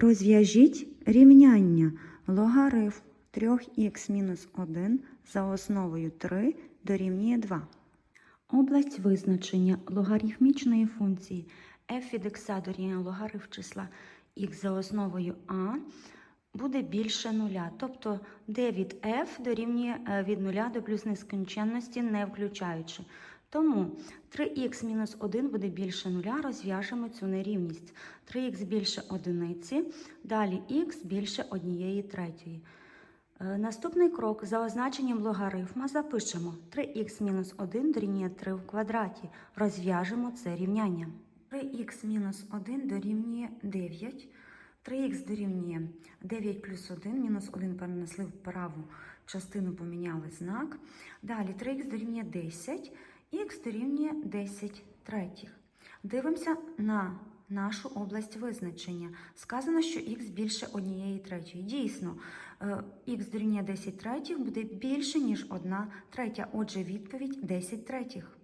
Розв'яжіть рівняння логарифм 3х мінус 1 за основою 3 дорівнює 2. Область визначення логарифмічної функції f від x дорівнює логарифм числа х за основою а буде більше нуля. Тобто d від f дорівнює е, від нуля до плюс нескінченності, не включаючи. Тому 3х мінус 1 буде більше нуля, розв'яжемо цю нерівність. 3х більше одиниці, далі х більше однієї третьої. Е, Наступний крок за означенням логарифма запишемо 3х мінус 1 дорівнює 3 в квадраті. Розв'яжемо це рівняння. 3х мінус 1 дорівнює 9. 3х дорівнює 9 плюс 1, мінус 1 перенесли в праву частину, поміняли знак. Далі 3х дорівнює 10, х дорівнює 10 третіх. Дивимося на нашу область визначення. Сказано, що х більше однієї третьої. Дійсно, е, х дорівнює 10 третіх буде більше, ніж 1 третя. Отже, відповідь 10 третіх.